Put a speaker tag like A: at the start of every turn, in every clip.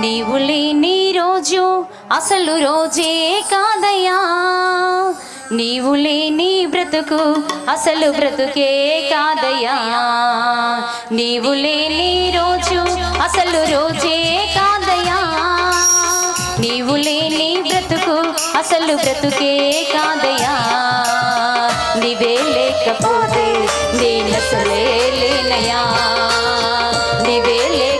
A: నీవు లేని రోజు అసలు రోజే కాదయ్యా. నీవు లేని బ్రతుకు అసలు బ్రతుకే కాదయ్యా. నీవు లేని రోజు అసలు రోజే కాదయ్యా. నీవు లేని బ్రతుకు అసలు బ్రతుకే కాదయ్యా. నీవే లేకపోతే నేను అసలే లేనయా నీవే లేక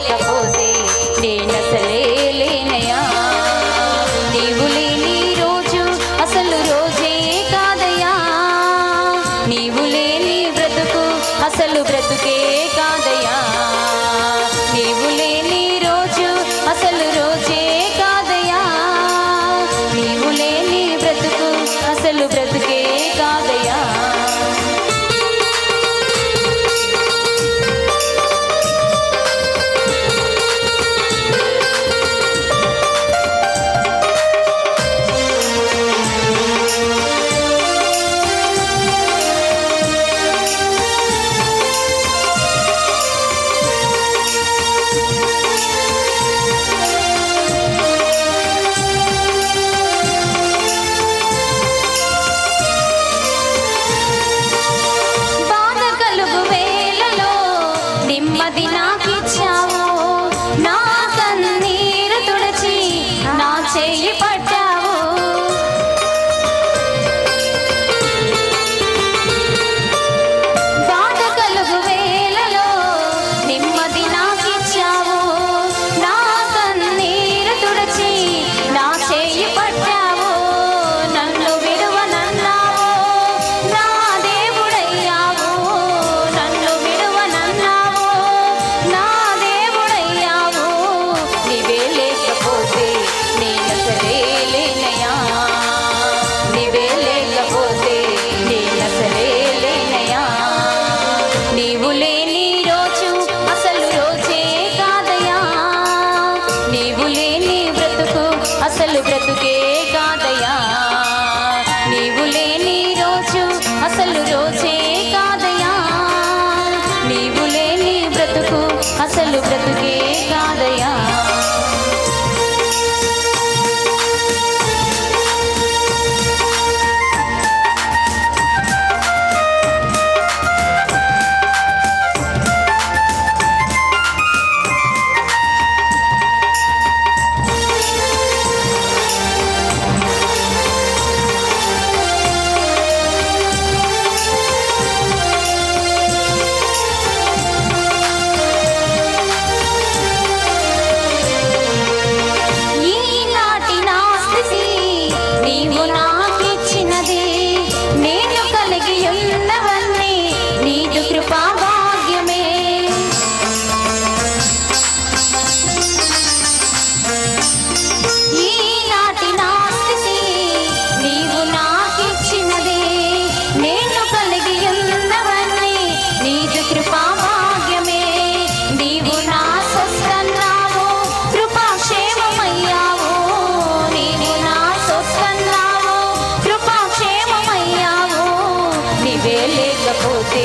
A: లేకపోతే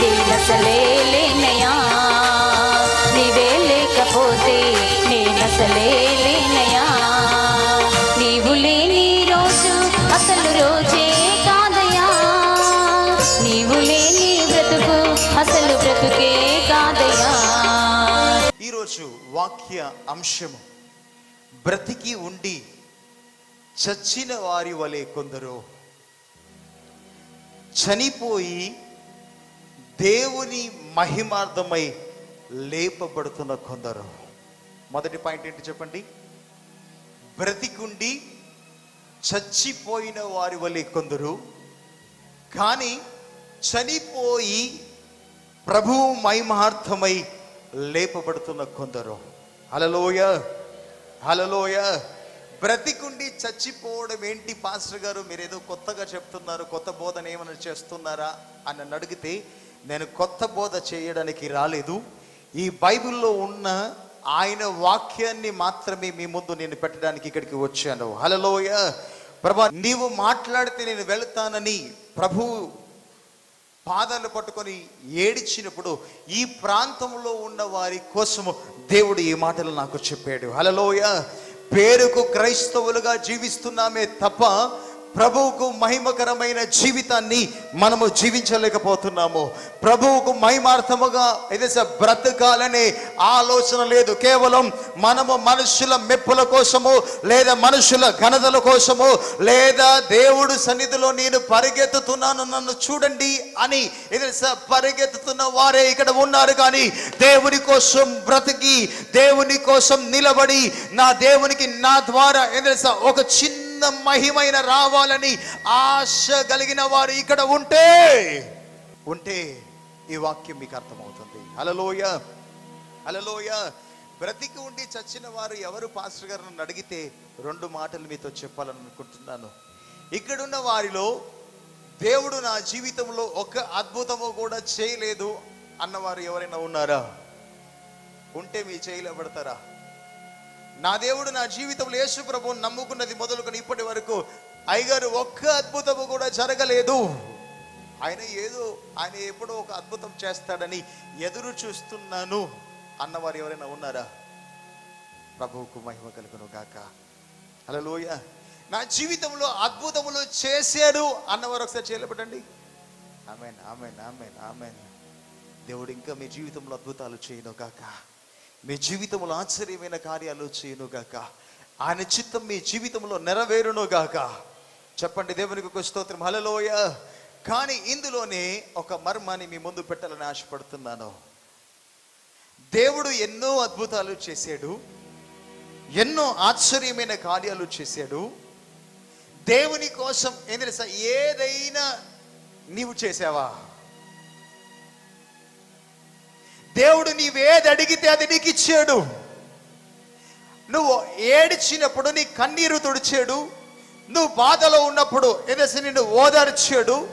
A: నేనసలే లేనయా నీవే లేకపోతే నేనసలే లేనయా నీవు లేని రోజు అసలు రోజే కాదయా నీవు లేని బ్రతుకు అసలు బ్రతుకే కాదయా
B: ఈరోజు వాక్య అంశము బ్రతికి ఉండి చచ్చిన వారి వలె కొందరు చనిపోయి దేవుని మహిమార్థమై లేపబడుతున్న కొందరు. మొదటి పాయింట్ ఏంటి చెప్పండి? బ్రతికుండి చచ్చిపోయిన వారి వలె కొందరు కానీ చనిపోయి ప్రభువు మహిమార్థమై లేపబడుతున్న కొందరు. హలలోయ హలలోయ బ్రతికుండి చచ్చిపోవడం ఏంటి? పాస్టర్ గారు మీరు ఏదో కొత్తగా చెప్తున్నారు కొత్త బోధన ఏమైనా చేస్తున్నారా? అని నన్ను అడిగితే నేను కొత్త బోధ చేయడానికి రాలేదు. ఈ బైబిల్లో ఉన్న ఆయన వాక్యాన్ని మాత్రమే మీ ముందు నేను పెట్టడానికి ఇక్కడికి వచ్చాను. హలలోయ ప్రభా నీవు మాట్లాడితే నేను వెళ్తానని ప్రభు పాదాలు పట్టుకొని ఏడిచినప్పుడు ఈ ప్రాంతంలో ఉన్న వారి కోసము దేవుడు ఈ మాటలు నాకు చెప్పాడు. హలలోయ పేరుకు క్రైస్తవులుగా జీవిస్తున్నామే తప్ప ప్రభువుకు మహిమకరమైన జీవితాన్ని మనము జీవించలేకపోతున్నాము. ప్రభువుకు మహిమార్థముగా ఏదైతే బ్రతకాలనే ఆలోచన లేదు. కేవలం మనము మనుషుల మెప్పుల కోసము లేదా మనుషుల ఘనతల కోసము లేదా దేవుడు సన్నిధిలో నేను పరిగెత్తుతున్నాను నన్ను చూడండి అని ఏదైతే పరిగెత్తుతున్న వారే ఇక్కడ ఉన్నారు. కానీ దేవుని కోసం బ్రతికి దేవుని కోసం నిలబడి నా దేవునికి నా ద్వారా ఏదైతే ఒక చిన్న మహిమైన రావాలని ఆశ కలిగిన వారు ఇక్కడ ఉంటే ఉంటే ఈ వాక్యం మీకు అర్థమవుతుంది. అలలోయ అలలోయ బ్రతికి ఉండి చచ్చిన వారు ఎవరు? పాస్టర్ గారు నన్ను అడిగితే రెండు మాటలు మీతో చెప్పాలని అనుకుంటున్నాను. ఇక్కడున్న వారిలో దేవుడు నా జీవితంలో ఒక అద్భుతము కూడా చేయలేదు అన్నవారు ఎవరైనా ఉన్నారా? ఉంటే మీ చేయలేబడతారా నా దేవుడు నా జీవితంలో యేసు ప్రభు నమ్ముకున్నది మొదలుకొని ఇప్పటి వరకు అయ్యగారు ఒక్క అద్భుతము కూడా జరగలేదు. ఆయన ఏదో ఆయన ఎప్పుడో ఒక అద్భుతం చేస్తాడని ఎదురు చూస్తున్నాను అన్నవారు ఎవరైనా ఉన్నారా? ప్రభువుకు మహిమ కలుగును గాక. హల్లెలూయ. నా జీవితంలో అద్భుతములు చేశాడు అన్నవారు ఒకసారి చేయలేపటండి ఆమెన్ ఆమెన్ ఆమెన్ ఆమెన్. దేవుడు ఇంకా మీ జీవితంలో అద్భుతాలు చేయను గాక. మీ జీవితంలో ఆశ్చర్యమైన కార్యాలు చేయను గాక ఆయన చిత్తం మీ జీవితంలో నెరవేరును గాక చెప్పండి దేవునికి ఒక స్తోత్రం. హలలోయ కానీ ఇందులోనే ఒక మర్మాన్ని మీ ముందు పెట్టాలని ఆశపడుతున్నాను. దేవుడు ఎన్నో అద్భుతాలు చేశాడు. ఎన్నో ఆశ్చర్యమైన కార్యాలు చేశాడు. దేవుని కోసం ఏం తెలుసా? ఏదైనా నీవు చేసావా? దేవుడు నీవేది అడిగితే అది నీకు ఇచ్చాడు. నువ్వు ఏడిచినప్పుడు నీ కన్నీరు తుడిచాడు. నువ్వు బాధలో ఉన్నప్పుడు ఏదైతే నిన్ను ఓదార్చాడు.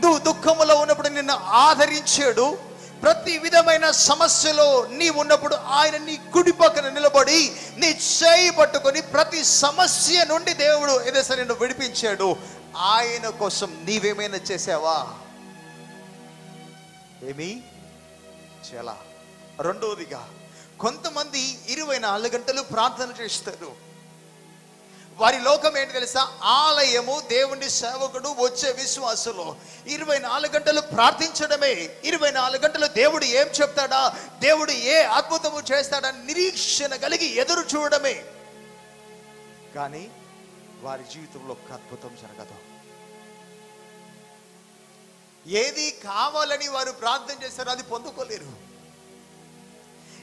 B: నువ్వు దుఃఖములో ఉన్నప్పుడు నిన్ను ఆదరించాడు. ప్రతి విధమైన సమస్యలో నీ ఉన్నప్పుడు ఆయన నీ కుడి పక్కన నిలబడి నీ చేయి పట్టుకొని ప్రతి సమస్య నుండి దేవుడు ఏదైతే నిన్ను విడిపించాడు. ఆయన కోసం నీవేమైనా చేసావా? ఏమి? చాలా రెండవదిగా కొంతమంది ఇరవై నాలుగు గంటలు ప్రార్థన చేస్తారు. వారి లోకం ఏంటి తెలుసా? ఆలయము దేవుని సేవకుడు వచ్చే విశ్వాసులు ఇరవై నాలుగు గంటలు ప్రార్థించడమే ఇరవై నాలుగు గంటలు దేవుడు ఏం చెప్తాడా? దేవుడు ఏ అద్భుతము చేస్తాడా? నిరీక్షణ కలిగి ఎదురు చూడడమే. కానీ వారి జీవితంలో ఒక అద్భుతం జరగదు. ఏది కావాలని వారు ప్రార్థన చేస్తారో అది పొందుకోలేరు.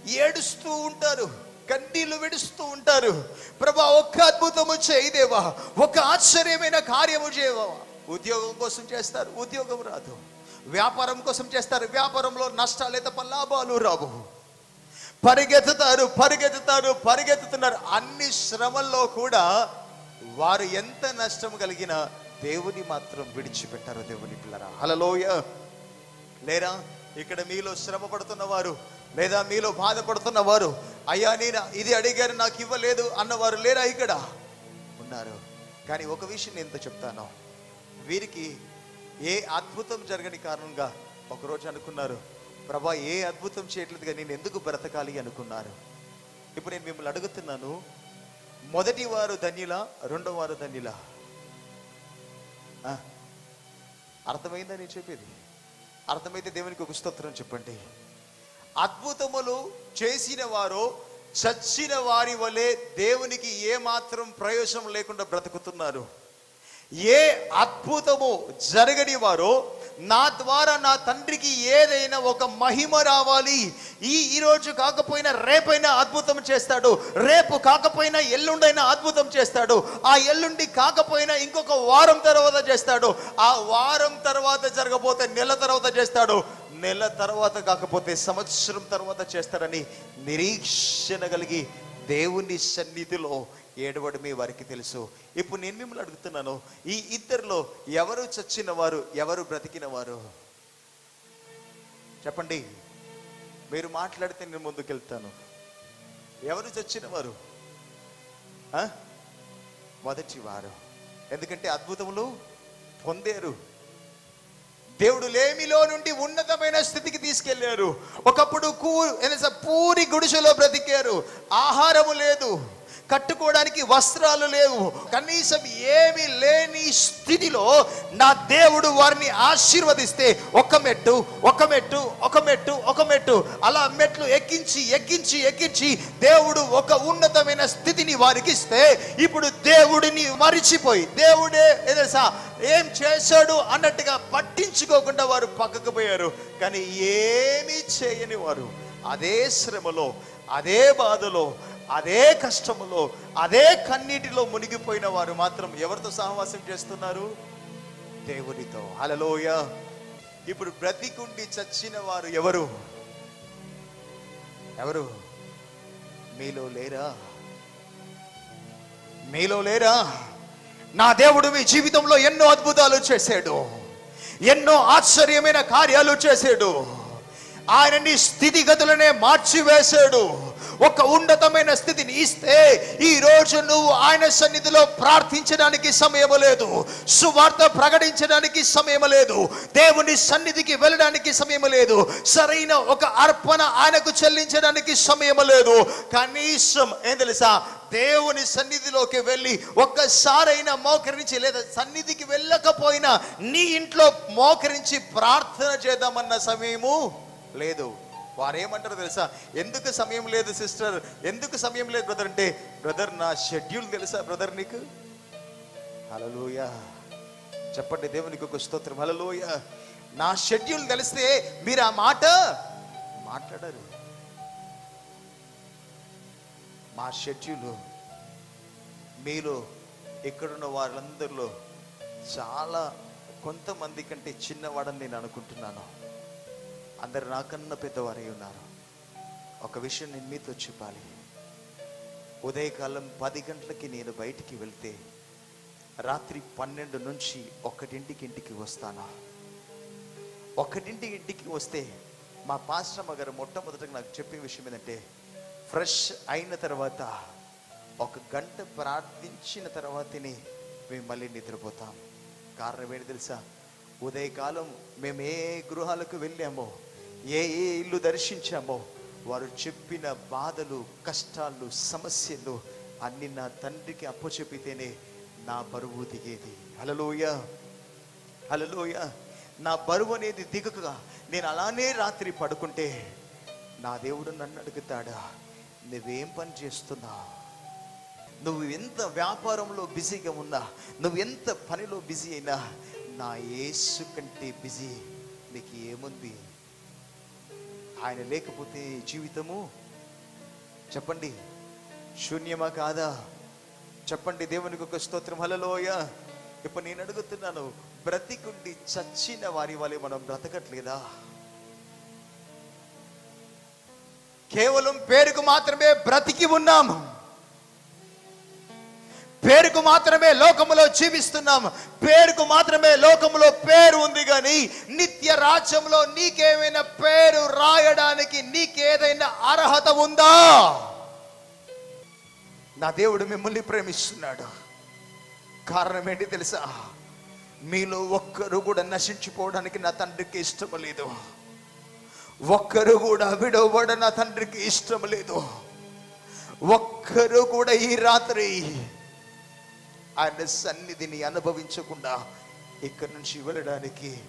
B: ఏడుస్తూ ఉంటారు కన్నీళ్ళు విడుస్తూ ఉంటారు. ప్రభా ఒక్క అద్భుతము చేయదేవా ఒక ఆశ్చర్యమైన కార్యము చేయవా. ఉద్యోగం కోసం చేస్తారు ఉద్యోగం రాదు. వ్యాపారం కోసం చేస్తారు వ్యాపారంలో నష్టాలు తప్ప లాభాలు రావు. పరిగెత్తుతారు పరిగెత్తుతారు పరిగెత్తుతున్నారు. అన్ని శ్రమల్లో కూడా వారు ఎంత నష్టం కలిగినా దేవుని మాత్రం విడిచిపెట్టారు దేవుని పిల్లరా. హలలోయ లేరా ఇక్కడ మీలో శ్రమ పడుతున్న వారు లేదా మీలో బాధపడుతున్న వారు అయ్యా నేను ఇది అడిగారు నాకు ఇవ్వలేదు అన్నవారు లేరా ఇక్కడ? ఉన్నారు. కానీ ఒక విషయం నేను చెప్తాను. వీరికి ఏ అద్భుతం జరగని కారణంగా ఒకరోజు అనుకున్నారు ప్రభా ఏ అద్భుతం చేయట్లేదుగా నేను ఎందుకు బ్రతకాలి అనుకున్నారు. ఇప్పుడు నేను మిమ్మల్ని అడుగుతున్నాను మొదటి వారు ధన్యుల రెండో వారు ధన్యుల? అర్థమైందా నేను చెప్పేది? అర్థమైతే దేవునికి ఒక స్తోత్రం చెప్పండి. అద్భుతములు చేసిన వారు చచ్చిన వారి వలె దేవునికి ఏమాత్రం ప్రయోజనం లేకుండా బ్రతుకుతున్నారు. ఏ అద్భుతము జరగని వారో నా ద్వారా నా తండ్రికి ఏదైనా ఒక మహిమ రావాలి. ఈ ఈరోజు కాకపోయినా రేపైనా అద్భుతం చేస్తాడు. రేపు కాకపోయినా ఎల్లుండైనా అద్భుతం చేస్తాడు. ఆ ఎల్లుండి కాకపోయినా ఇంకొక వారం తర్వాత చేస్తాడు. ఆ వారం తర్వాత జరగబోతే నెల తర్వాత చేస్తాడు. నెల తర్వాత కాకపోతే సంవత్సరం తర్వాత చేస్తాడని నిరీక్షణ కలిగి దేవుని సన్నిధిలో ఏడవడమే వారికి తెలుసు. ఇప్పుడు నేను మిమ్మల్ని అడుగుతున్నాను ఈ ఇద్దరిలో ఎవరు చచ్చిన వారు ఎవరు బ్రతికిన వారు చెప్పండి. మీరు మాట్లాడితే నేను ముందుకెళ్తాను. ఎవరు చచ్చిన వారు ఆ? మొదటి వారు. ఎందుకంటే అద్భుతములు పొందారు. దేవుడు లేమిలో నుండి ఉన్నతమైన స్థితికి తీసుకెళ్ళారు. ఒకప్పుడు కూ పూరి గుడిసెలో బ్రతికారు. ఆహారము లేదు. కట్టుకోవడానికి వస్త్రాలు లేవు. కనీసం ఏమి లేని స్థితిలో నా దేవుడు వారిని ఆశీర్వదిస్తే ఒక మెట్టు ఒక మెట్టు ఒక మెట్టు ఒక మెట్టు. అలా మెట్లు ఎక్కించి ఎక్కించి ఎక్కించి దేవుడు ఒక ఉన్నతమైన స్థితిని వారికి ఇస్తే ఇప్పుడు దేవుడిని మరిచిపోయి దేవుడే ఏదేసా ఏం చేశాడు అన్నట్టుగా పట్టించుకోకుండా వారు పక్కకు పోయారు. కానీ ఏమీ చేయని వారు అదే శ్రమలో అదే బాధలో అదే కష్టములో అదే కన్నీటిలో మునిగిపోయిన వారు మాత్రం ఎవరితో సహవాసం చేస్తున్నారు? దేవునితో. హలలోయ ఇప్పుడు బ్రతికుండి చచ్చిన వారు ఎవరు? ఎవరు? మీలో లేరా? మీలో లేరా? నా దేవుడు మీ జీవితంలో ఎన్నో అద్భుతాలు చేశాడు. ఎన్నో ఆశ్చర్యమైన కార్యాలు చేశాడు. ఆయన నీ స్థితిగతులనే మార్చివేశాడు. ఒక ఉన్నతమైన స్థితిని ఇస్తే ఈ రోజు నువ్వు ఆయన సన్నిధిలో ప్రార్థించడానికి సమయం లేదు. సువార్త ప్రకటించడానికి సమయం లేదు. దేవుని సన్నిధికి వెళ్ళడానికి సమయం లేదు. సరైన ఒక అర్పణ ఆయనకు చెల్లించడానికి సమయం లేదు. కనీసం ఏం తెలుసా? దేవుని సన్నిధిలోకి వెళ్ళి ఒక్కసారైనా మోకరించి లేదా సన్నిధికి వెళ్ళకపోయినా నీ ఇంట్లో మోకరించి ప్రార్థన చేద్దామన్న సమయము లేదు. వారు ఏమంటారు తెలుసా? ఎందుకు సమయం లేదు సిస్టర్? ఎందుకు సమయం లేదు బ్రదర్ అంటే బ్రదర్ నా షెడ్యూల్ తెలుసా బ్రదర్ నీకు? హలలోయ చెప్పండి దేవునికి ఒక స్తోత్రం. హలలోయ నా షెడ్యూల్ తెలిస్తే మీరు ఆ మాట మాట్లాడరు. మా షెడ్యూల్ మీలో ఇక్కడున్న వారందరిలో చాలా కొంతమంది కంటే చిన్నవాడని నేను అనుకుంటున్నాను. అందరు నాకన్నా పెద్దవారై ఉన్నారు? ఒక విషయం నేను మీతో చెప్పాలి. ఉదయకాలం పది గంటలకి నేను బయటికి వెళ్తే రాత్రి పన్నెండు నుంచి ఒకటింటికి ఇంటికి వస్తాను? ఒకటింటి ఇంటికి వస్తే మా పాశ్రమ గారు మొట్టమొదటగా నాకు చెప్పే విషయం ఏంటంటే ఫ్రెష్ అయిన తర్వాత ఒక గంట ప్రార్థించిన తర్వాతనే మేము మళ్ళీ నిద్రపోతాం. కారణం ఏంటి తెలుసా? ఉదయకాలం మేము ఏ గృహాలకు వెళ్ళామో ఏ ఏ ఇల్లు దర్శించామో వారు చెప్పిన బాధలు కష్టాలు సమస్యలు అన్ని నా తండ్రికి అప్పచెపితేనే నా బరువు దిగేది. హలలోయ హలలోయ నా బరువు అనేది దిగకగా. నేను అలానే రాత్రి పడుకుంటే నా దేవుడు నన్ను అడుగుతాడా? నువ్వేం పని చేస్తున్నావు నువ్వు ఎంత వ్యాపారంలో బిజీగా ఉన్నా నువ్వు ఎంత పనిలో బిజీ అయినా నా యేసు కంటే బిజీ. నీకు ఏముంది? ఆయన లేకపోతే జీవితము? చెప్పండి. శూన్యమా కాదా? చెప్పండి దేవునికి ఒక స్తోత్రం. హలలోయ ఇప్పుడు నేను అడుగుతున్నాను బ్రతికుండి చచ్చిన వారి వలె మనం బ్రతకట్లేదా? కేవలం పేరుకు మాత్రమే బ్రతికి ఉన్నాము. పేరుకు మాత్రమే లోకములో జీవిస్తున్నాం. పేరుకు మాత్రమే లోకములో పేరు ఉంది కానీ నిత్య రాజ్యంలో నీకేమైనా పేరు రాయడానికి నీకేదైనా అర్హత ఉందా? నా దేవుడు మిమ్మల్ని ప్రేమిస్తున్నాడు. కారణం ఏంటి తెలుసా? మీలో ఒక్కరు కూడా నశించిపోవడానికి నా తండ్రికి ఇష్టం లేదు. ఒక్కరు కూడా విడవబడ నా తండ్రికి ఇష్టం లేదు. ఒక్కరు కూడా ఈ రాత్రి ఆయన సన్నిధిని అనుభవించకుండా ఇక్కడి నుంచి వెళ్ళడానికి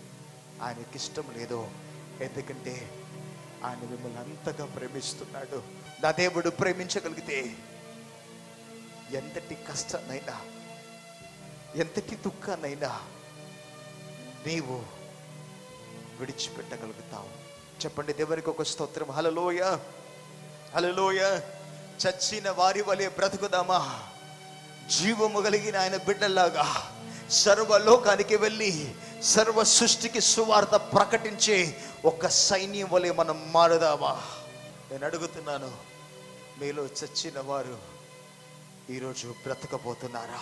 B: ఆయనకి ఇష్టం లేదు. ఎందుకంటే ఆయన మిమ్మల్ని అంతగా ప్రేమిస్తున్నాడు. నా దేవుడు ప్రేమించగలిగితే ఎంతటి కష్టాన్నైనా ఎంతటి దుఃఖాన్నైనా నీవు విడిచిపెట్టగలుగుతావు. చెప్పండి దేవునికి ఒక స్తోత్రం. హలలోయ హలలోయ చచ్చిన వారి వలె బ్రతుకుదామా? జీవము కలిగిన ఆయన బిడ్డల్లాగా సర్వలోకానికి వెళ్ళి సర్వ సృష్టికి సువార్త ప్రకటించే ఒక సైన్యం వలె మనం మారుదామా? నేను అడుగుతున్నాను మీలో చచ్చిన వారు ఈరోజు బ్రతకబోతున్నారా?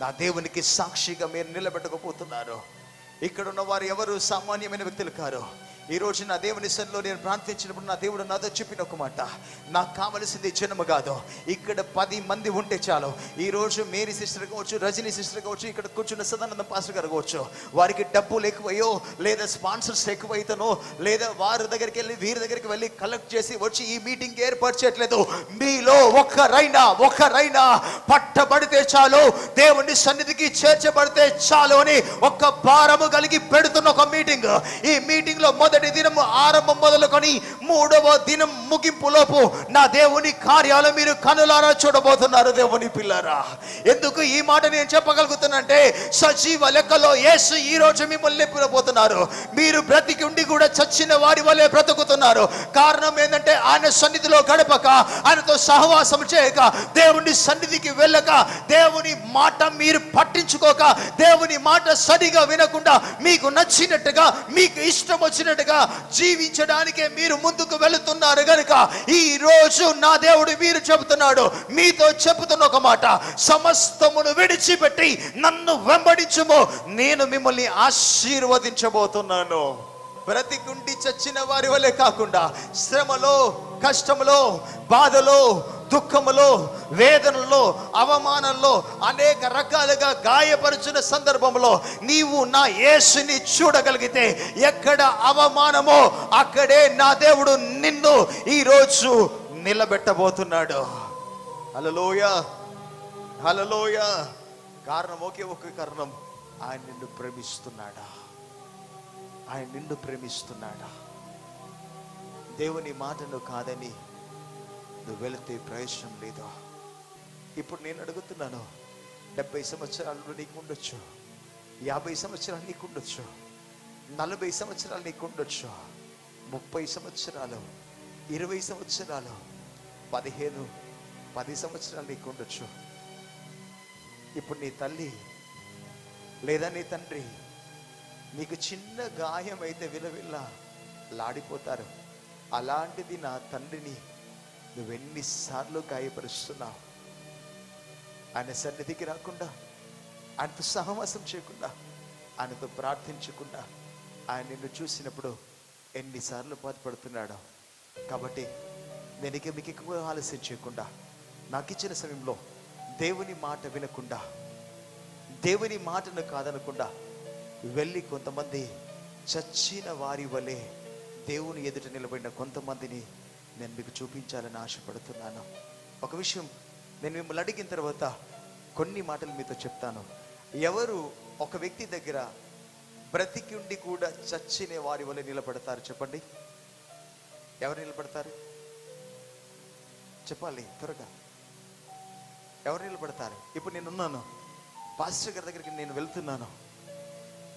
B: నా దేవునికి సాక్షిగా మీరు నిలబెట్టకపోతున్నారు? ఇక్కడ ఉన్న వారు ఎవరు? సామాన్యమైన వ్యక్తులు కారు. ఈ రోజు నా దేవుని సన్నిలో నేను ప్రార్థించినప్పుడు నా దేవుడు నాతో చెప్పిన ఒక మాట. నాకు కావలసింది జన్మ కాదు. ఇక్కడ పది మంది ఉంటే చాలు. ఈ రోజు మేరీ సిస్టర్ కావచ్చు రజనీ సిస్టర్ కావచ్చు ఇక్కడ కూర్చున్న సదానంద పాస్టర్ గారు కావచ్చు. వారికి డబ్బులు ఎక్కువయ్యో లేదా స్పాన్సర్స్ ఎక్కువైతేనో లేదా వారి దగ్గరికి వెళ్ళి వీరి దగ్గరికి వెళ్ళి కలెక్ట్ చేసి వచ్చి ఈ మీటింగ్ ఏర్పాటు చేయట్లేదు మీలో ఒక్కరైనా ఒక్కరైనా పట్టబడితే చాలు. దేవుని సన్నిధికి చేర్చబడితే చాలు అని ఒక్క భారము కలిగి పెడుతున్న ఒక మీటింగ్ ఈ మీటింగ్లో మొదటి దినం ఆరంభం మొదలుకొని మూడవ దినం ముగింపు లోపు నా దేవుని కార్యాలు మీరు కనులారా చూడబోతున్నారు దేవుని పిల్లరా. ఎందుకు ఈ మాట నేను చెప్పగలుగుతున్నానంటే సజీవ లెక్కలో యేసు ఈ రోజు మిమ్మల్ని పిలబోతున్నారు మీరు బ్రతికి ఉండి కూడా చచ్చిన వారి వలె బ్రతుకుతున్నారు. కారణం ఏంటంటే ఆయన సన్నిధిలో గడపక ఆయనతో సహవాసం చేయక దేవుని సన్నిధికి వెళ్ళక దేవుని మాట మీరు పట్టించుకోక దేవుని మాట సరిగా వినకుండా మీకు నచ్చినట్టుగా మీకు ఇష్టం వచ్చినట్టుగా జీవించడానికే మీరు ముందుకు వెళుతున్నారు గనుక ఈ రోజు నా దేవుడు మీరు చెబుతున్నాడు మీతో చెబుతున్న ఒక మాట. సమస్తమును విడిచిపెట్టి నన్ను వెంబడించుము. నేను మిమ్మల్ని ఆశీర్వదించబోతున్నాను. బ్రతికుండి చచ్చిన వారి వలె కాకుండా శ్రమలో కష్టములో బాధలో దుఃఖములో వేదనలో అవమానంలో అనేక రకాలుగా గాయపరిచిన సందర్భంలో నీవు నా యేసుని చూడగలిగితే ఎక్కడ అవమానమో అక్కడే నా దేవుడు నిన్ను ఈరోజు నిలబెట్టబోతున్నాడు. హలలోయ హలలోయ కారణం ఒకే ఒక కారణం. ఆయన నిన్ను ప్రేమిస్తున్నాడా? ఆయన నిన్ను ప్రేమిస్తున్నాడా? దేవుని మాటను కాదని నువ్వు వెళితే ప్రయోజనం లేదు? ఇప్పుడు నేను అడుగుతున్నాను డెబ్బై సంవత్సరాలు నీకు ఉండొచ్చు యాభై సంవత్సరాలు నీకు ఉండొచ్చు నలభై సంవత్సరాలు నీకు ఉండొచ్చు ముప్పై సంవత్సరాలు ఇరవై సంవత్సరాలు పదిహేను పది సంవత్సరాలు నీకు ఉండొచ్చు ఇప్పుడు నీ తల్లి లేదా నీ తండ్రి నీకు చిన్న గాయం అయితే విలవిల్లా లాడిపోతారు. అలాంటిది నా తండ్రిని నువ్వెన్నిసార్లు గాయపరుస్తున్నావు? ఆయన సన్నిధికి రాకుండా ఆయనతో సహవాసం చేయకుండా ఆయనతో ప్రార్థించకుండా ఆయన నిన్ను చూసినప్పుడు ఎన్నిసార్లు బాధపడుతున్నాడు. కాబట్టి నేను ఇక మీకు ఎక్కువ ఆలస్యం చేయకుండా నాకు ఇచ్చిన సమయంలో దేవుని మాట వినకుండా దేవుని మాటను కాదనకుండా వెళ్ళి కొంతమంది చచ్చిన వారి వలె దేవుని ఎదుట నిలబడిన కొంతమందిని నేను మీకు చూపించాలని ఆశపడుతున్నాను. ఒక విషయం నేను మిమ్మల్ని అడిగిన తర్వాత కొన్ని మాటలు మీతో చెప్తాను. ఎవరు ఒక వ్యక్తి దగ్గర బ్రతికి ఉండి కూడా చచ్చిన వారి వల్ల నిలబడతారు చెప్పండి. ఎవరు నిలబడతారు? చెప్పాలి త్వరగా. ఎవరు నిలబడతారు? ఇప్పుడు నేను ఉన్నాను పాస్టర్ గారి దగ్గరికి నేను వెళ్తున్నాను.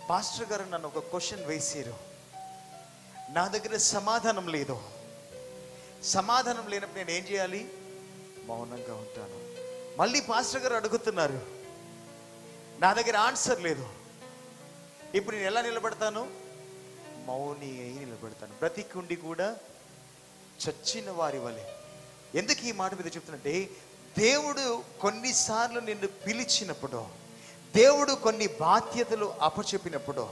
B: పాస్టర్ గారు నన్ను ఒక క్వశ్చన్ వేసారు. నా దగ్గర సమాధానం లేదు. సమాధానం లేనప్పుడు నేను ఏం చేయాలి? మౌనంగా ఉంటాను. మళ్ళీ పాస్టర్ గారు అడుగుతున్నారు నా దగ్గర ఆన్సర్ లేదు. ఇప్పుడు నేను ఎలా నిలబడతాను? మౌని అయి నిలబడతాను. బ్రతికుండి కూడా చచ్చిన వారి వలె. ఎందుకు ఈ మాట మీద చెప్తున్నట్టే దేవుడు కొన్నిసార్లు నిన్ను పిలిచినప్పుడు దేవుడు కొన్ని బాధ్యతలు అప్పచెప్పినప్పుడు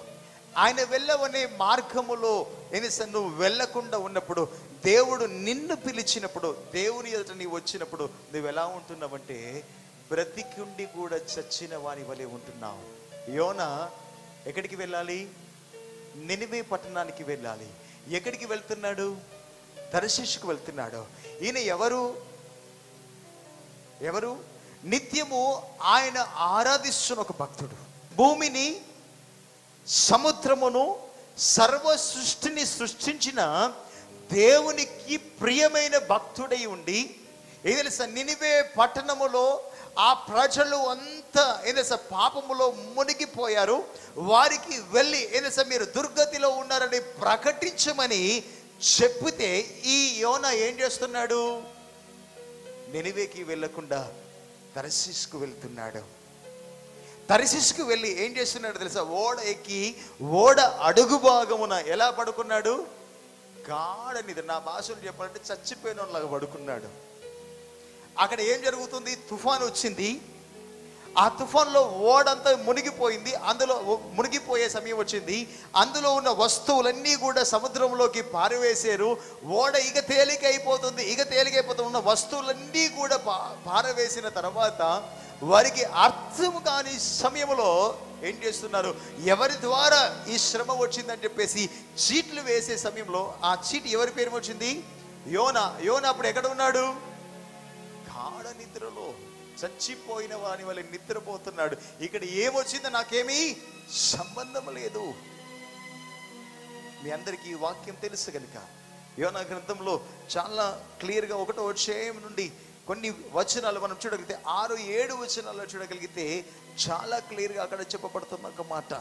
B: ఆయన వెళ్ళవనే మార్గములో ఎనిస నువ్వు వెళ్ళకుండా ఉన్నప్పుడు దేవుడు నిన్ను పిలిచినప్పుడు దేవుని ఎదుట నీవు వచ్చినప్పుడు నువ్వు ఎలా ఉంటున్నావంటే బ్రతికుండి కూడా చచ్చిన వాని వలె ఉంటున్నావు. యోన ఎక్కడికి వెళ్ళాలి? నినివే పట్టణానికి వెళ్ళాలి. ఎక్కడికి వెళ్తున్నాడు? దర్శిష్కు వెళ్తున్నాడు. ఈయన ఎవరు? ఎవరు? నిత్యము ఆయన ఆరాధిస్తున్న ఒక భక్తుడు. భూమిని సముద్రమును సర్వ సృష్టిని సృష్టించిన దేవునికి ప్రియమైన భక్తుడై ఉండి ఏం తెలుసా నినివే పట్టణములో ఆ ప్రజలు అంతా ఏం తెలుసా పాపములో మునిగిపోయారు. వారికి వెళ్ళి ఏం తెలుసా మీరు దుర్గతిలో ఉన్నారని ప్రకటించమని చెప్పితే ఈ యోన ఏం చేస్తున్నాడు? నినివేకి వెళ్ళకుండా తరసిస్కు వెళ్తున్నాడు. తరసిస్కు వెళ్ళి ఏం చేస్తున్నాడు తెలుసా? ఓడ ఎక్కి ఓడ అడుగు భాగమున ఎలా పడుకున్నాడు? గాఢ నా భాషలు చెప్పాలంటే చచ్చిపోయినలాగా పడుకున్నాడు. అక్కడ ఏం జరుగుతుంది? తుఫాన్ వచ్చింది. ఆ తుఫాన్లో ఓడంతా మునిగిపోయింది. అందులో మునిగిపోయే సమయం వచ్చింది. అందులో ఉన్న వస్తువులన్నీ కూడా సముద్రంలోకి పారవేశారు. ఓడ ఇక తేలిక అయిపోతుంది ఇక తేలికైపోతుంది. ఉన్న వస్తువులన్నీ కూడా పారవేసిన తర్వాత వారికి అర్థం కాని సమయంలో ఏం చేస్తున్నారు? ఎవరి ద్వారా ఈ శ్రమ వచ్చిందని చెప్పేసి చీట్లు వేసే సమయంలో ఆ చీట్ ఎవరి పేరు వచ్చింది? యోన. యోన అప్పుడు ఎక్కడ ఉన్నాడు? గాఢ నిద్రలో చచ్చిపోయిన వాని వల్ల నిద్రపోతున్నాడు. ఇక్కడ ఏమొచ్చిందో నాకేమీ సంబంధం లేదు. మీ అందరికీ ఈ వాక్యం తెలుసు కనుక యోనా గ్రంథంలో చాలా క్లియర్గా ఒకటో అధ్యాయం నుండి కొన్ని వచనాలు మనం చూడగలిగితే ఆరు ఏడు వచనాలు చూడగలిగితే చాలా క్లియర్గా అక్కడ చెప్పబడుతున్న ఒక మాట.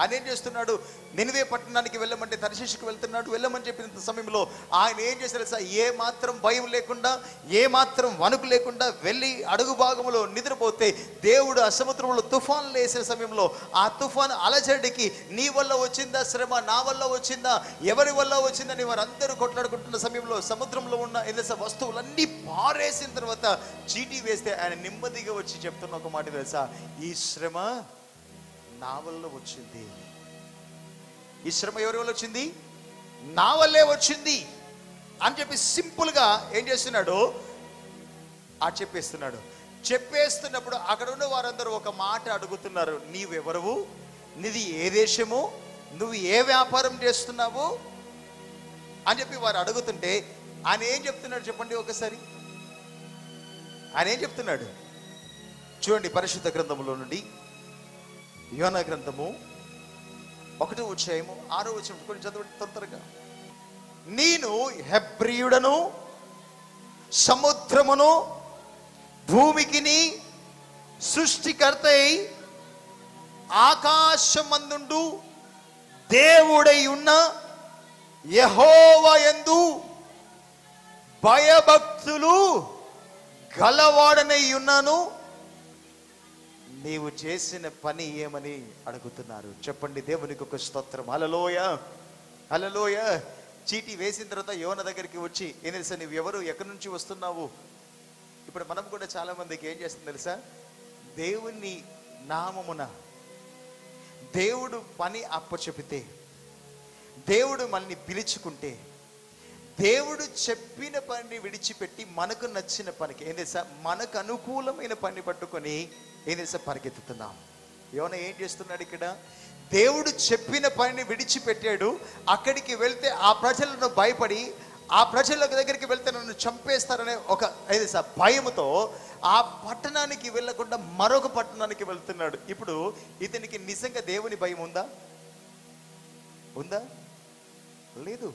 B: ఆయన ఏం చేస్తున్నాడు? నినివే పట్టణానికి వెళ్ళమంటే తర్శిష్కి వెళ్తున్నాడు. వెళ్ళమని చెప్పిన సమయంలో ఆయన ఏం చేశారు సార్ ఏ మాత్రం భయం లేకుండా ఏ మాత్రం వణుకు లేకుండా వెళ్ళి అడుగు భాగంలో నిద్రపోతే దేవుడు ఆ సముద్రంలో తుఫాన్లు వేసే సమయంలో ఆ తుఫాన్ అలజడికి నీ వల్ల వచ్చిందా శ్రమ? నా వల్ల వచ్చిందా? ఎవరి వల్ల వచ్చిందని వారందరూ కొట్లాడుకుంటున్న సమయంలో సముద్రంలో ఉన్న ఏదైనా వస్తువులన్నీ పారేసిన తర్వాత చీటీ వేస్తే ఆయన నెమ్మదిగా వచ్చి చెప్తున్న ఒక మాట తెలుసా? ఈ శ్రమ నా వల్ల వచ్చింది. ఈ శ్రమ ఎవరి వల్ల వచ్చింది? నా వల్లే వచ్చింది. అని చెప్పి సింపుల్గా ఏం చేస్తున్నాడు? ఆ చెప్పేస్తున్నాడు. చెప్పేస్తున్నప్పుడు అక్కడ ఉన్న వారందరూ ఒక మాట అడుగుతున్నారు. నీవెవరవు? నీది ఏ దేశము? నువ్వు ఏ వ్యాపారం చేస్తున్నావు? అని చెప్పి వారు అడుగుతుంటే ఆయన ఏం చెప్తున్నాడు చెప్పండి ఒకసారి. ఆయన ఏం చెప్తున్నాడు? చూడండి పరిశుద్ధ గ్రంథంలో నుండి యోన గ్రంథము ఒకటో అధ్యాయము ఆరో వచ్చిన కొన్ని చదవండి తొందరగా నేను హెబ్రియుడను సముద్రమును భూమికిని సృష్టికర్త అయి ఆకాశమందుండు దేవుడై ఉన్న యహోవయందు భయభక్తులు గలవాడనై ఉన్నాను నీవు చేసిన పని ఏమని అడుగుతున్నారు? చెప్పండి దేవునికి ఒక స్తోత్రం. అలలోయ అలలోయ చీటీ వేసిన తర్వాత యోన దగ్గరికి వచ్చి ఏం తెలుసా నువ్వు ఎవరు ఎక్కడి నుంచి వస్తున్నావు? ఇప్పుడు మనం కూడా చాలా మందికి ఏం చేస్తుంది తెలుసా? దేవుని నామమున దేవుడు పని అప్పచెపితే దేవుడు మనల్ని పిలుచుకుంటే దేవుడు చెప్పిన పనిని విడిచిపెట్టి మనకు నచ్చిన పనికి ఏం తెలుసా? మనకు అనుకూలమైన పని పట్టుకొని ఏం తెలుసా పరిగెత్తుతున్నాం. యోన ఏం చేస్తున్నాడు ఇక్కడ? దేవుడు చెప్పిన పనిని విడిచిపెట్టాడు. అక్కడికి వెళ్తే ఆ ప్రజలను భయపడి ఆ ప్రజల దగ్గరికి వెళ్తే నన్ను చంపేస్తారనే ఒక ఏది సార్ భయముతో ఆ పట్టణానికి వెళ్ళకుండా మరొక పట్టణానికి వెళ్తున్నాడు. ఇప్పుడు ఇతనికి నిజంగా దేవుని భయం ఉందా? ఉందా? లేదు.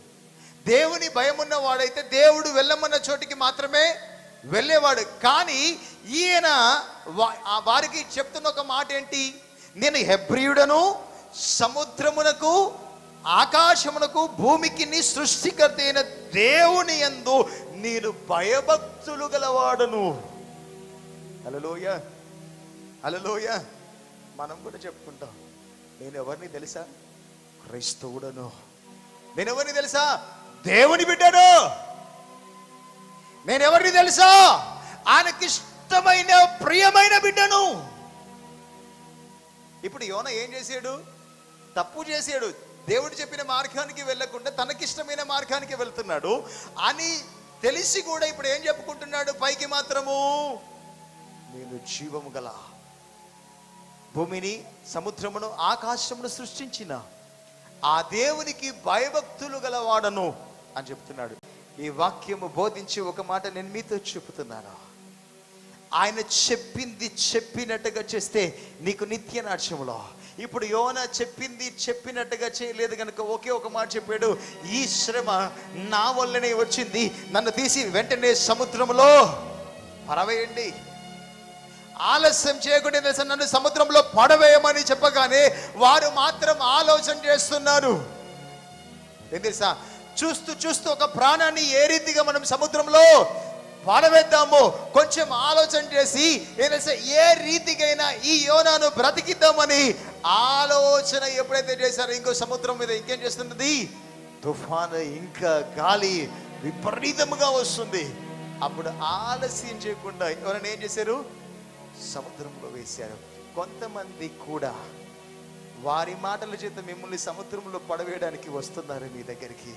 B: దేవుని భయం ఉన్న వాడైతే దేవుడు వెళ్ళమన్న చోటికి మాత్రమే వెళ్ళేవాడు. కానీ ఈయన వారికి చెప్తున్న ఒక మాట ఏంటి? నేను హెబ్రియుడను సముద్రమునకు ఆకాశమునకు భూమికి నీ సృష్టికర్త అయిన దేవుని యందు నేను భయభక్తులు గలవాడను. అలలోయ అలలోయ మనం కూడా చెప్పుకుంటాం. నేను ఎవరిని తెలుసా? క్రైస్తవుడను. నేను ఎవరిని తెలుసా? దేవుని బిడ్డను. నేను ఎవరిని తెలుసా? ఆయనకి ఇష్టమైన ప్రియమైన బిడ్డను. ఇప్పుడు యోన ఏం చేశాడు తప్పు చేశాడు దేవుడు చెప్పిన మార్గానికి వెళ్ళకుండా తనకిష్టమైన మార్గానికి వెళ్తున్నాడు. అని తెలిసి కూడా ఇప్పుడు ఏం చెప్పుకుంటున్నాడు? పైకి మాత్రము. నేను జీవము గల భూమిని సముద్రమును ఆకాశమును సృష్టించిన ఆ దేవునికి భయభక్తులు గలవాడను అని చెప్తున్నాడు. ఈ వాక్యము బోధించి ఒక మాట నేను మీతో చెబుతున్నాను ఆయన చెప్పింది చెప్పినట్టుగా చేస్తే నీకు నిత్య నాట్యంలో ఇప్పుడు యోన చెప్పింది చెప్పినట్టుగా చేయలేదు కనుక ఒకే ఒక మాట చెప్పాడు ఈ శ్రమ నా వల్లనే వచ్చింది. నన్ను తీసి వెంటనే సముద్రంలో పరవేయండి ఆలస్యం చేయకుండా ఏం తెలుసా? నన్ను సముద్రంలో పడవేయమని చెప్పగానే వారు మాత్రం ఆలోచన చేస్తున్నారు. ఏం తెలుసా? చూస్తూ చూస్తూ ఒక ప్రాణాన్ని ఏ రీతిగా మనం సముద్రంలో పాడవేద్దాము కొంచెం ఆలోచన చేసి ఏం ఏ రీతికైనా ఈ యోనాను బ్రతికిద్దామని ఆలోచన ఎప్పుడైతే చేశారో ఇంకో సముద్రం మీద ఇంకేం చేస్తున్నది తుఫాను ఇంకా గాలి విపరీతముగా వస్తుంది. అప్పుడు ఆలస్యం చేయకుండా ఎవరైనా ఏం చేశారు? సముద్రంలో వేశారు. కొంతమంది కూడా వారి మాటల చేత మిమ్మల్ని సముద్రంలో పడవేయడానికి వస్తున్నారు మీ దగ్గరికి.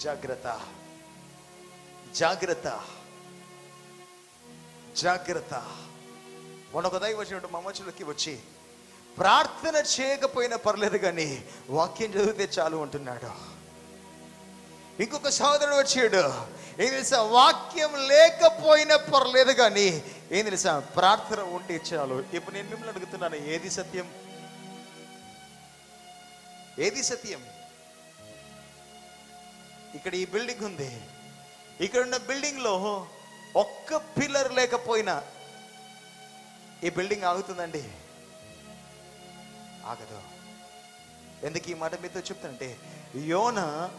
B: జాగ్రత్త. జాగ్రత్త. జాగ్రత్త. మొన్న ఒక దైవ వచ్చినట్టు మమ్మచులకి వచ్చి ప్రార్థన చేయకపోయినా పర్లేదు కానీ వాక్యం చదివితే చాలు అంటున్నాడు. ఇంకొక సహోదరుడు వచ్చాడు ఏం తెలుసా వాక్యం లేకపోయినా పర్లేదు కానీ ఏం తెలుసా ప్రార్థన ఉంటే చాలు. ఇప్పుడు నేను మిమ్మల్ని అడుగుతున్నాను ఏది సత్యం? ఏది సత్యం? ఇక్కడ ఈ బిల్డింగ్ ఉంది. ఇక్కడ ఉన్న బిల్డింగ్లో ఒక్క పిల్లర్ లేకపోయినా ఈ బిల్డింగ్ ఆగుతుందండి. ఆగదు. ఎందుకు ఈ మాట మీతో చెప్తానంటే యోన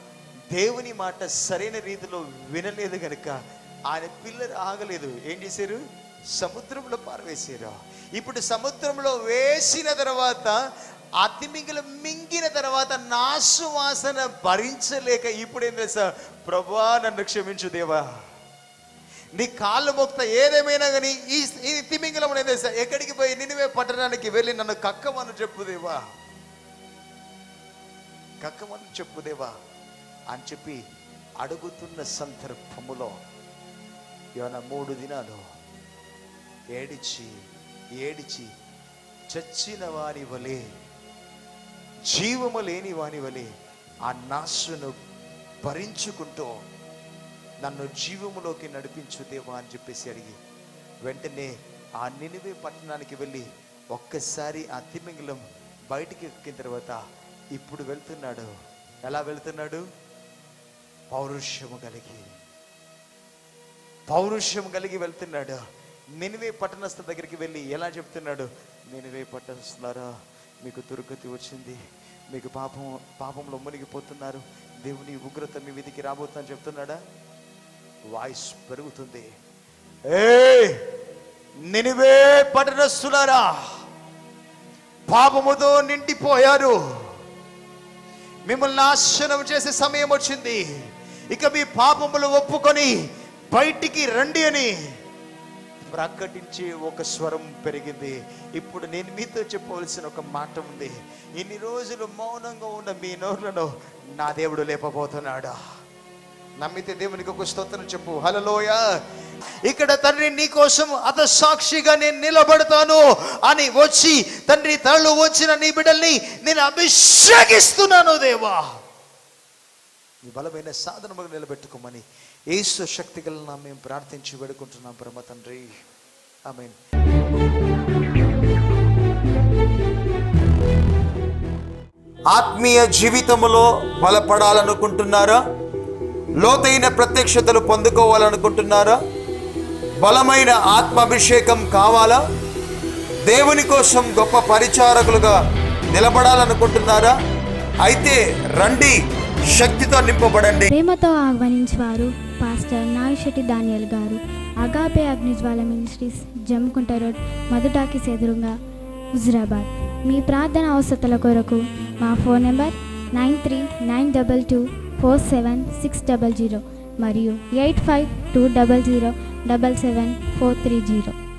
B: దేవుని మాట సరైన రీతిలో వినలేదు కనుక ఆయన పిల్లలు ఆగలేదు. ఏం చేశారు? సముద్రంలో పారవేశారు. ఇప్పుడు సముద్రంలో వేసిన తర్వాత అతిమింగిల మింగిన తర్వాత నాసు వాసన భరించలేక ఇప్పుడు ఏం తెలుసా ప్రభా నన్ను క్షమించు దేవా. నీ కాళ్ళు మొక్త ఏదేమైనా కానీ ఈ ఈ తిమింగలం అనేది తెలుసా ఎక్కడికి పోయి నినివే పట్టణానికి వెళ్ళి నన్ను కక్కమని చెప్పుదేవా కక్కమని చెప్పుదేవా అని చెప్పి అడుగుతున్న సందర్భములో ఏమైనా మూడు దినాలు ఏడిచి ఏడిచి చచ్చిన వారి వలె జీవము లేని వాని వలె ఆ నాశను భరించుకుంటూ నన్ను జీవములోకి నడిపించు దేవా అని చెప్పేసి అడిగి వెంటనే ఆ నినివే పట్టణానికి వెళ్ళి ఒక్కసారి ఆ తిమింగలం బయటికి ఎక్కిన తర్వాత ఇప్పుడు వెళ్తున్నాడు. ఎలా వెళ్తున్నాడు? పౌరుషము కలిగి. పౌరుషం కలిగి వెళ్తున్నాడు. నినివే పట్టణస్థ దగ్గరికి వెళ్ళి ఎలా చెప్తున్నాడు? నినివే పట్టణస్థులారా మీకు దుర్గతి వచ్చింది. మీకు పాపం పాపంలో మునిగిపోతున్నారు. దేవుని ఉగ్రత మీ విధికి రాబోతుందని చెప్తున్నాడా? వాయిస్ పెరుగుతుంది. ఏ నినివే పట్టణస్థులారా పాపముతో నిండిపోయారు. మిమ్మల్ని నాశనం చేసే సమయం వచ్చింది. ఇక మీ పాపములు ఒప్పుకొని బయటికి రండి అని ప్రకటించి ఒక స్వరం పెరిగింది. ఇప్పుడు నేను మీతో చెప్పవలసిన ఒక మాట ఉంది. ఇన్ని రోజులు మౌనంగా ఉన్న మీ నోర్లను నా దేవుడు లేపబోతున్నాడా? నమ్మితే దేవునికి ఒక స్తోత్రం చెప్పు. హలలోయ ఇక్కడ తండ్రి నీ కోసం అత సాక్షిగా నేను నిలబడతాను అని వచ్చి తండ్రి తరలు వచ్చిన నీ బిడ్డల్ని నేను అభిషేకిస్తున్నాను దేవా. ఈ బలమైన సాధనముగా నిలబెట్టుకోమని ఏసు శక్తి గలన మేము ప్రార్థించి వేడుకుంటున్నాం బ్రహ్మ తండ్రి. ఆమెన్. ఆత్మీయ జీవితములో బలపడాలనుకుంటున్నారా? లోతైన ప్రత్యక్షతలు పొందుకోవాలనుకుంటున్నారా? బలమైన ఆత్మాభిషేకం కావాలా? దేవుని కోసం గొప్ప పరిచారకులుగా నిలబడాలనుకుంటున్నారా? అయితే రండి శక్తితో నింపబడండి.
C: ప్రేమతో ఆహ్వానించేవారు పాస్టర్ నాగశెట్టి దానియల్ గారు. Agape Agnijwala ministries Jammikunta road మధుటాకి ఎదురుగా హుజురాబాద్. మీ ప్రార్థన అవసరతల కొరకు మా phone number nine three nine double two four seven six double zero మరియు eight five two double zero double seven four three zero